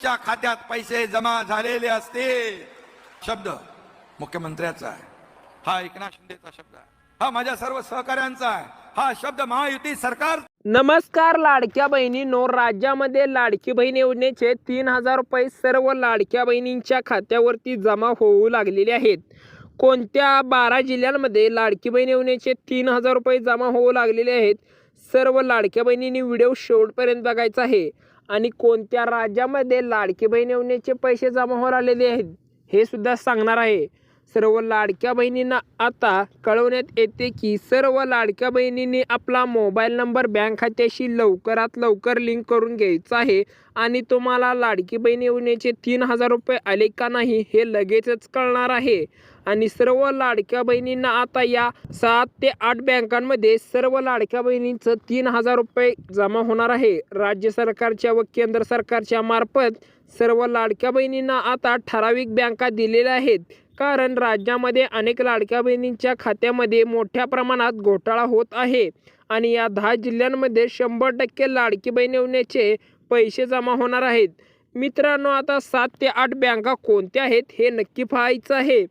च्या खात्यात पैसे जमा झालेले असतील. शब्द मुख्यमंत्र्याचा आहे. हा एकनाथ शिंदेचा शब्द आहे. हा माझ्या सर्व सहकाऱ्यांचा आहे. हा शब्द महायुती सरकार नमस्कार लाडक्या बहिणींनो. राज्यामध्ये लाडकी बहीण योजनेचे तीन हजार रुपये सर्व लाडक्या बहिणींच्या खात्यावरती जमा होऊ लागलेले आहेत. कोणत्या बारा जिल्ह्यांमध्ये लाडकी बहीण योजनेचे तीन हजार रुपये जमा होऊ लागलेले आहेत? सर्व लाडक्या बहिणींनी व्हिडिओ शेवटपर्यंत बघायचा आहे. आणि कोणत्या राज्यामध्ये लाडकी बहीण योजनेचे पैसे जमा होऊ आलेले आहेत हे सुद्धा सांगणार आहे. सर्व लाडक्या बहिणींना आता कळवण्यात येते की सर्व लाडक्या बहिणींनी आपला मोबाईल नंबर बँक खात्याशी लवकरात लवकर लिंक करून घ्यायचा आहे आणि तुम्हाला लाडकी बहीण योजनेचे तीन हजार रुपये आले का नाही हे लगेचच कळणार आहे. आणि सर्व लाडक्या बहिणींना आता या सात ते आठ बँकांमध्ये सर्व लाडक्या बहिणींचं तीन हजार रुपये जमा होणार आहे. राज्य सरकारच्या व केंद्र सरकारच्या मार्फत सर्व लाडक्या बहिणींना आता ठराविक बँका दिलेल्या आहेत. कारण राज्यामध्ये अनेक लाडक्या बहिणींच्या खात्यामध्ये मोठ्या प्रमाणात घोटाळा होत आहे. आणि या दहा जिल्ह्यांमध्ये शंभर टक्के लाडकी बहीण योजनेचे पैसे जमा होणार आहेत. मित्रांनो आता सात ते आठ बँका कोणत्या आहेत हे नक्की पाहायचं आहे.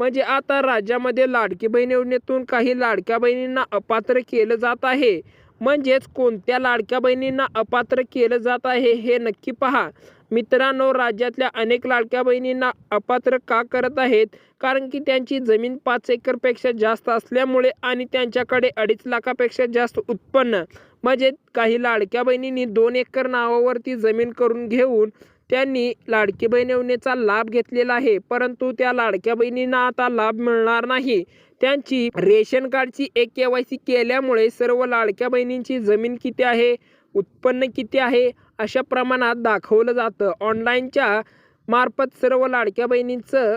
म्हणजे आता राज्यामध्ये लाडकी बहीण योजनेतून काही लाडक्या बहिणींना अपात्र केलं जात आहे. म्हणजेच कोणत्या लाडक्या बहिणींना अपात्र केलं जात आहे हे नक्की पहा. मित्रांनो राज्यातल्या अनेक लाडक्या बहिणींना अपात्र का करत आहेत? कारण की त्यांची जमीन पाच एकरपेक्षा जास्त असल्यामुळे आणि त्यांच्याकडे अडीच लाखापेक्षा जास्त उत्पन्न. म्हणजे काही लाडक्या बहिणींनी दोन एकर नावावरती जमीन करून घेऊन त्यांनी लाडकी बहीण योजनेचा लाभ घेतलेला आहे परंतु त्या लाडक्या बहिणींना आता लाभ मिळणार नाही. त्यांची रेशन कार्डची एक के वाय सी केल्यामुळे सर्व लाडक्या बहिणींची जमीन किती आहे उत्पन्न किती आहे अशा प्रमाणात दाखवलं जातं. ऑनलाईनच्या मार्फत सर्व लाडक्या बहिणींचं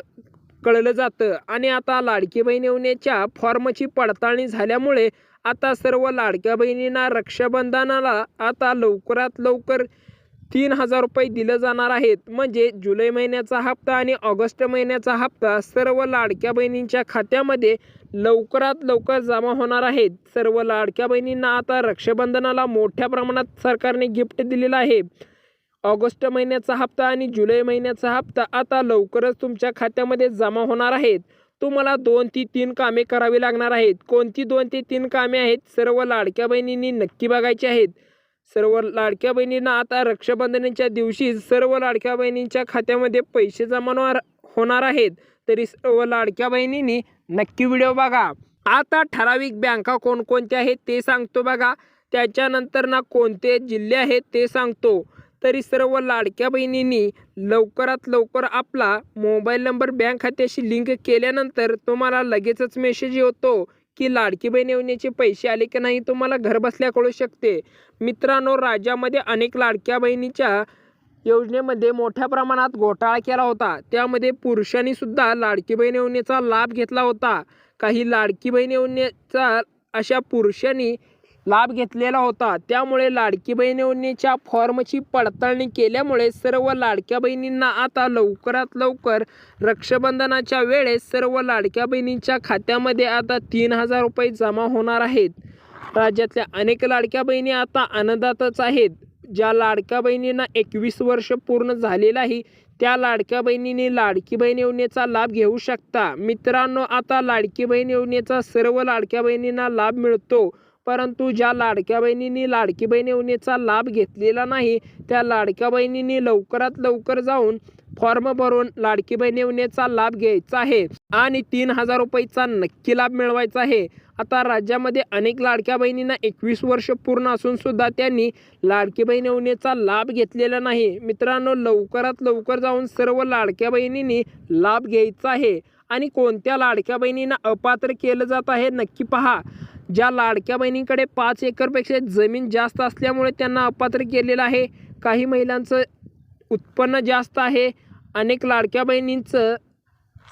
कळलं जातं. आणि आता लाडकी बहीण योजनेच्या फॉर्मची पडताळणी झाल्यामुळे आता सर्व लाडक्या बहिणींना रक्षाबंधनाला आता लवकरात लवकर तीन हजार रुपये दिलं जाणार आहेत. म्हणजे जुलै महिन्याचा हप्ता आणि ऑगस्ट महिन्याचा हप्ता सर्व लाडक्या बहिणींच्या खात्यामध्ये लवकरात लवकर जमा होणार आहेत. सर्व लाडक्या बहिणींना आता रक्षाबंधनाला मोठ्या प्रमाणात सरकारने गिफ्ट दिलेलं आहे. ऑगस्ट महिन्याचा हप्ता आणि जुलै महिन्याचा हप्ता आता लवकरच तुमच्या खात्यामध्ये जमा होणार आहेत. तुम्हाला दोन ती तीन कामे करावी लागणार आहेत. कोणती दोन ते तीन कामे आहेत सर्व लाडक्या बहिणींनी नक्की बघायची आहेत. सर्व लाडक्या बहिणींना आता रक्षाबंधनाच्या दिवशी सर्व लाडक्या बहिणींच्या खात्यामध्ये पैसे जमा होणार होणार आहेत. तरी सर्व लाडक्या बहिणींनी नक्की व्हिडिओ बघा. आता ठराविक बँका कोणकोणत्या आहेत ते सांगतो बघा. त्याच्यानंतर ना कोणते जिल्हे आहेत ते सांगतो. तरी सर्व लाडक्या बहिणींनी लवकरात लवकर आपला मोबाईल नंबर बँक खात्याशी लिंक केल्यानंतर तुम्हाला लगेचच मेसेज येतो. की लाडकी बहीण योजनेचे पैसे आले की नाही तुम्हाला घरबसल्या कळू शकते. मित्रांनो राज्यामध्ये अनेक लाडक्या बहिणीच्या योजनेमध्ये मोठ्या प्रमाणात घोटाळा केला होता. त्यामध्ये पुरुषांनी सुद्धा लाडकी बहीण योजनेचा लाभ घेतला होता. काही लाडकी बहीण योजनेचा अशा पुरुषांनी लाभ घेतलेला होता. त्यामुळे लाडकी बहीण योजनेच्या फॉर्मची पडताळणी केल्यामुळे सर्व लाडक्या बहिणींना आता लवकरात लवकर रक्षाबंधनाच्या वेळेस सर्व लाडक्या बहिणींच्या खात्यामध्ये आता तीन हजार रुपये जमा होणार आहेत. राज्यातल्या अनेक लाडक्या बहिणी आता आनंदातच आहेत. ज्या लाडक्या बहिणींना एकवीस वर्ष पूर्ण झालेलं आहे त्या लाडक्या बहिणीने लाडकी बहीण योजनेचा लाभ घेऊ शकता. मित्रांनो आता लाडकी बहीण योजनेचा सर्व लाडक्या बहिणींना लाभ मिळतो. परंतु ज्या लाडक्या बहिणींनी लाडकी बहीण योजनेचा लाभ घेतलेला नाही त्या लाडक्या बहिणींनी लवकरात लवकर जाऊन फॉर्म भरून लाडकी बहीण योजनेचा लाभ घ्यायचा आहे आणि तीन हजार रुपयेचा नक्की लाभ मिळवायचा आहे. आता राज्यामध्ये अनेक लाडक्या बहिणींना एकवीस वर्ष पूर्ण असून सुद्धा त्यांनी लाडकी बहीण योजनेचा लाभ घेतलेला नाही. मित्रांनो लवकरात लवकर जाऊन सर्व लाडक्या बहिणींनी लाभ घ्यायचा आहे. आणि कोणत्या लाडक्या बहिणींना अपात्र केलं जात आहे नक्की पहा. ज्या लाडक्या बहिणींकडे पाच एकरपेक्षा जमीन जास्त असल्यामुळे त्यांना अपात्र केलेलं आहे. काही महिलांचं उत्पन्न जास्त आहे. अनेक लाडक्या बहिणींचं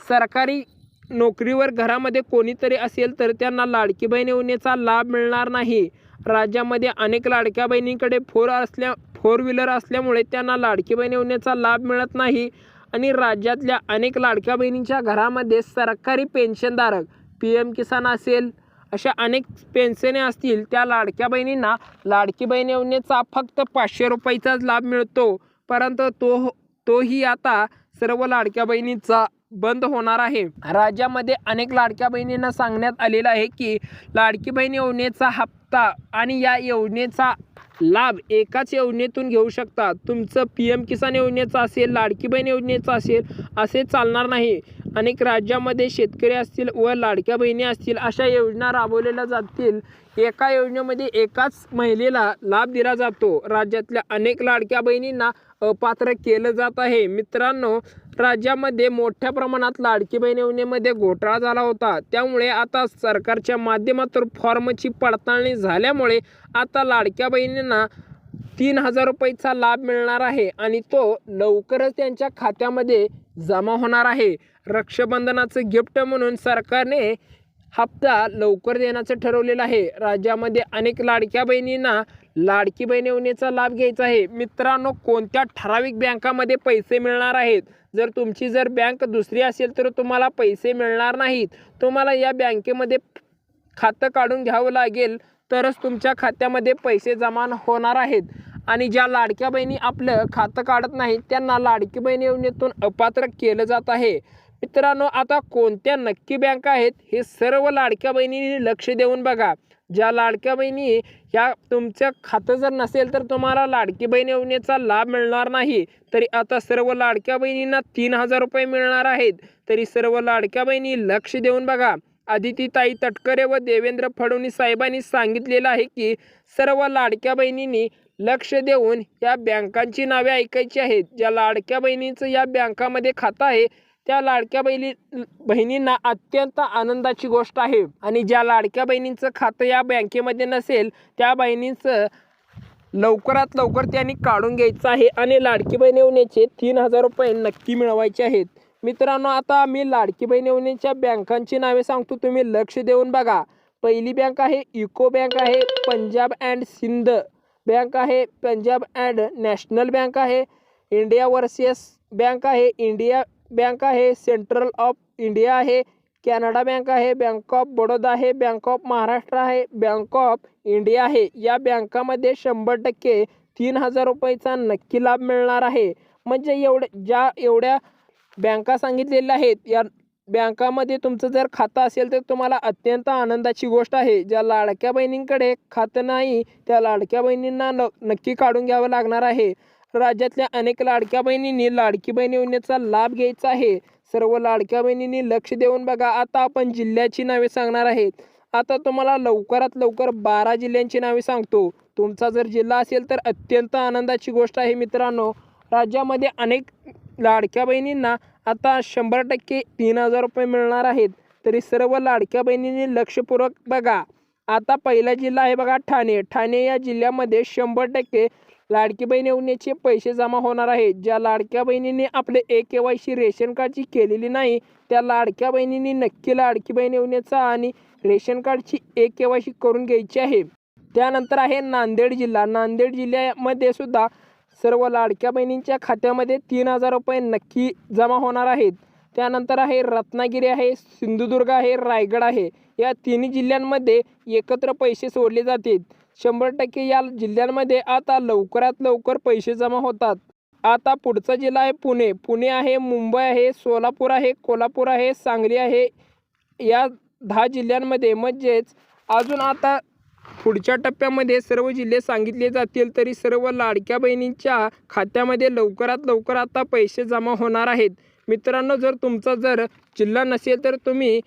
सरकारी नोकरीवर घरामध्ये कोणीतरी असेल तर त्यांना लाडकी बहीण योजनेचा लाभ मिळणार नाही. राज्यामध्ये अनेक लाडक्या बहिणींकडे फोर असल्या फोर व्हीलर असल्यामुळे त्यांना लाडकी बहीण योजनेचा लाभ मिळत नाही. आणि राज्यातल्या अनेक लाडक्या बहिणींच्या घरामध्ये सरकारी पेन्शनधारक पी एम किसान असेल अशा अनेक पेन्शने असतील त्या लाडक्या बहिणींना लाडकी बहीण योजनेचा फक्त पाचशे रुपयाचाच लाभ मिळतो. परंतु तो तोही आता सर्व लाडक्या बहिणींचा बंद होणार आहे. राज्यामध्ये अनेक लाडक्या बहिणींना सांगण्यात आलेलं आहे की लाडकी बहीण योजनेचा हप्ता आणि या योजनेचा लाभ एकाच योजनेतून घेऊ शकता. तुमचं पी एम किसान योजनेचं असेल लाडकी बहीण योजनेचं असेल असे चालणार नाही. अनेक राज्यामध्ये शेतकरी असतील व लाडक्या बहिणी असतील अशा योजना राबवलेल्या जातील. एका योजनेमध्ये एकाच महिलेला लाभ दिला जातो. राज्यातल्या अनेक लाडक्या बहिणींना अपात्र केलं जात आहे. मित्रांनो राज्यामध्ये मोठ्या प्रमाणात लाडकी बहीण योजनेमध्ये घोटाळा झाला होता. त्यामुळे आता सरकारच्या माध्यमातून फॉर्मची पडताळणी झाल्यामुळे आता लाडक्या बहिणींना तीन हजार रुपयेचा लाभ मिळणार आहे आणि तो लवकरच त्यांच्या खात्यामध्ये जमा होणार आहे. रक्षाबंधनाचं गिफ्ट म्हणून सरकारने हप्ता लवकर देण्याचं ठरवलेलं आहे. राज्यामध्ये अनेक लाडक्या बहिणींना लाडकी बहीण योजनेचा लाभ घ्यायचा आहे. मित्रांनो कोणत्या ठराविक बँकामध्ये पैसे मिळणार आहेत? जर तुमची जर बँक दुसरी असेल तर तुम्हाला पैसे मिळणार नाहीत. तुम्हाला या बँकेमध्ये खातं काढून घ्यावं लागेल तरच तुमच्या खात्यामध्ये पैसे जमा होणार आहेत. आणि ज्या लाडक्या बहिणी आपलं खातं काढत नाहीत त्यांना लाडकी बहीण योजनेतून अपात्र केलं जात आहे. मित्रांनो आता कोणत्या नक्की बँका आहेत हे सर्व लाडक्या बहिणींनी लक्ष देऊन बघा. ज्या लाडक्या बहिणी ह्या तुमचं खातं जर नसेल तर तुम्हाला लाडकी बहीण योजनेचा लाभ मिळणार नाही. तरी आता सर्व लाडक्या बहिणींना तीन हजार रुपये मिळणार आहेत. तरी सर्व लाडक्या बहिणी लक्ष देऊन बघा. आदितीताई तटकरे व देवेंद्र फडणवीस साहेबांनी सांगितलेलं आहे की सर्व लाडक्या बहिणींनी लक्ष देऊन या बँकांची नावे ऐकायची आहेत. ज्या लाडक्या बहिणींचं या बँकामध्ये खातं आहे त्या लाडक्या बहिणी बहिणींना अत्यंत आनंदाची गोष्ट आहे. आणि ज्या लाडक्या बहिणींचं खातं या बँकेमध्ये नसेल त्या बहिणींचं लवकरात लवकर त्यांनी काढून घ्यायचं आहे. आणि लाडकी बहीण योजनेचे तीन हजार रुपये नक्की मिळवायचे आहेत. मित्रांनो आता मी लाडकी बहीण योजनेच्या बँकांची नावे सांगतो. तुम्ही लक्ष देऊन बघा. पहिली बँक आहे इको बँक आहे पंजाब अँड सिंध बँक आहे पंजाब अँड नॅशनल बँक आहे इंडिया वर्सेस बँक आहे इंडिया बँक आहे सेंट्रल ऑफ इंडिया आहे कॅनडा बँक आहे बँक ऑफ बडोदा आहे बँक ऑफ महाराष्ट्र आहे बँक ऑफ इंडिया आहे. या बँकामध्ये शंभर टक्के तीन हजार रुपयाचा नक्की लाभ मिळणार आहे. म्हणजे एवढ्या ज्या एवढ्या बँका सांगितलेल्या आहेत या बँकामध्ये तुमचं जर खातं असेल तर तुम्हाला अत्यंत आनंदाची गोष्ट आहे. ज्या लाडक्या बहिणींकडे खातं नाही त्या लाडक्या बहिणींना न नक्की काढून घ्यावं लागणार आहे. राज्यातल्या अनेक लाडक्या बहिणींनी लाडकी बहिणीचा योजनेचा लाभ घ्यायचा आहे. सर्व लाडक्या बहिणींनी लक्ष देऊन बघा आता आपण जिल्ह्याची नावे सांगणार आहेत. आता तुम्हाला लवकरात लवकर बारा जिल्ह्यांची नावे सांगतो. तुमचा जर जिल्हा असेल तर अत्यंत आनंदाची गोष्ट आहे मित्रांनो. राज्यामध्ये अनेक लाडक्या बहिणींना आता शंभर टक्के तीन हजार रुपये मिळणार आहेत. तरी सर्व लाडक्या बहिणींनी लक्षपूर्वक बघा. आता पहिला जिल्हा आहे बघा ठाणे. ठाणे या जिल्ह्यामध्ये शंभर टक्के लाडकी बहीण योजनेचे पैसे जमा होणार आहेत ज्या लाडक्या बहिणींनी आपले e K Y C ration कार्डची केलेली नाही त्या लाडक्या बहिणींनी नक्की लाडकी बहीण योजनेचा आणि रेशन कार्डची ए के वाय सी करून घ्यायची आहे. त्यानंतर आहे नांदेड जिल्हा. नांदेड जिल्ह्यामध्ये सुद्धा सर्व लाडक्या बहिणींच्या खात्यामध्ये तीन हजार रुपये नक्की जमा होणार आहेत. त्यानंतर आहे रत्नागिरी आहे सिंधुदुर्ग आहे रायगड आहे. या तिन्ही जिल्ह्यांमध्ये एकत्र पैसे सोडले जातील शंभर टक्के या जिल्ह्यांमध्ये आता लवकरात लवकर पैसे जमा होतात. आता पुढचा जिल्हा आहे पुणे. पुणे आहे मुंबई आहे सोलापूर आहे कोल्हापूर आहे सांगली आहे. या दहा जिल्ह्यांमध्ये म्हणजेच अजून आता पुढच्या टप्प्यामध्ये सर्व जिल्हे सांगितले जातील तरी सर्व लाडक्या बहिणींच्या खात्यामध्ये लवकरात लवकर आता पैसे जमा होणार आहेत. मित्रांनो जर तुमचा जर जिल्हा नसेल तर तुम्ही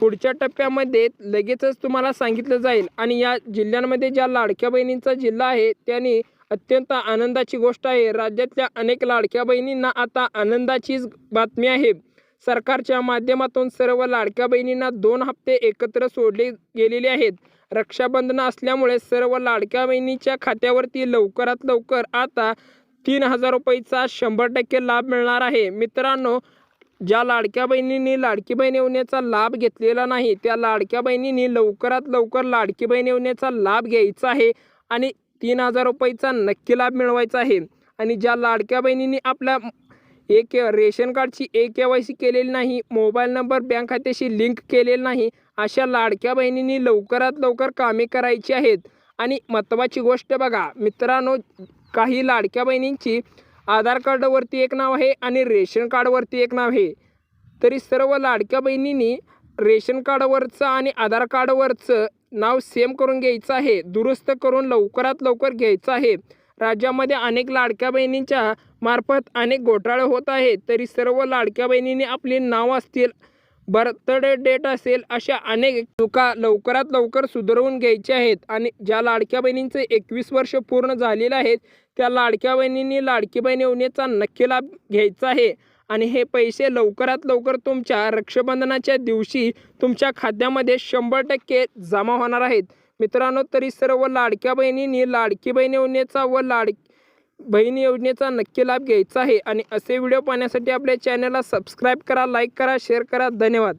पुढच्या टप्प्यामध्ये लगेचच तुम्हाला सांगितलं जाईल. आणि या जिल्ह्यांमध्ये ज्या लाडक्या बहिणींचा जिल्हा आहे त्यांनी अत्यंत आनंदाची गोष्ट आहे. राज्यातल्या अनेक लाडक्या बहिणींना आता आनंदाचीच बातमी आहे. सरकारच्या माध्यमातून सर्व लाडक्या बहिणींना दोन हप्ते एकत्र सोडले गेलेले आहेत. रक्षाबंधन असल्यामुळे सर्व लाडक्या बहिणीच्या खात्यावरती लवकरात लवकर आता तीन हजार रुपयेचा शंभर टक्के लाभ मिळणार आहे. मित्रांनो ज्या लाडक्या बहिणींनी लाडकी बहीण योजनेचा लाभ घेतलेला नाही त्या लाडक्या बहिणींनी लवकरात लवकर लाडकी बहीण योजनेचा लाभ घ्यायचा आहे आणि तीन हजार रुपयेचा नक्की लाभ मिळवायचा आहे. आणि ज्या लाडक्या बहिणींनी आपल्या एक रेशन कार्डची ए के वाय सी केलेली नाही मोबाईल नंबर बँक खात्याशी लिंक केलेली नाही अशा लाडक्या बहिणींनी लवकरात लवकर कामे करायची आहेत. आणि महत्त्वाची गोष्ट बघा मित्रांनो काही लाडक्या बहिणींची आधार कार्डवरती एक नाव आहे आणि रेशन कार्डवरती एक नाव आहे. तरी सर्व लाडक्या बहिणींनी रेशन कार्डवरचं आणि आधार कार्डवरचं नाव सेम करून घ्यायचं आहे. दुरुस्त करून लवकरात लवकर घ्यायचं आहे. राज्यामध्ये अनेक लाडक्या बहिणींच्या मार्फत अनेक घोटाळे होत आहेत. तरी सर्व लाडक्या बहिणींनी आपली नाव असतील बर्थडे डेट असेल अशा अनेक चुका लवकरात लवकर सुधारवून घ्यायच्या आहेत. आणि ज्या लाडक्या बहिणींचे एकवीस वर्ष पूर्ण झालेले आहेत त्या लाडक्या बहिणींनी लाडकी बहीण योजनेचा नक्की लाभ घ्यायचा आहे. आणि हे पैसे लवकरात लवकर तुमच्या रक्षाबंधनाच्या दिवशी तुमच्या खात्यामध्ये शंभर टक्के जमा होणार आहेत. मित्रांनो तरी सर्व लाडक्या बहिणींनी लाडकी बहीण योजनेचा व लाड बहीण योजनेचा नक्की लाभ घ्यायचा आहे. आणि असे व्हिडिओ पाहण्यासाठी आपल्या चॅनलला सबस्क्राईब करा लाईक करा शेअर करा. धन्यवाद.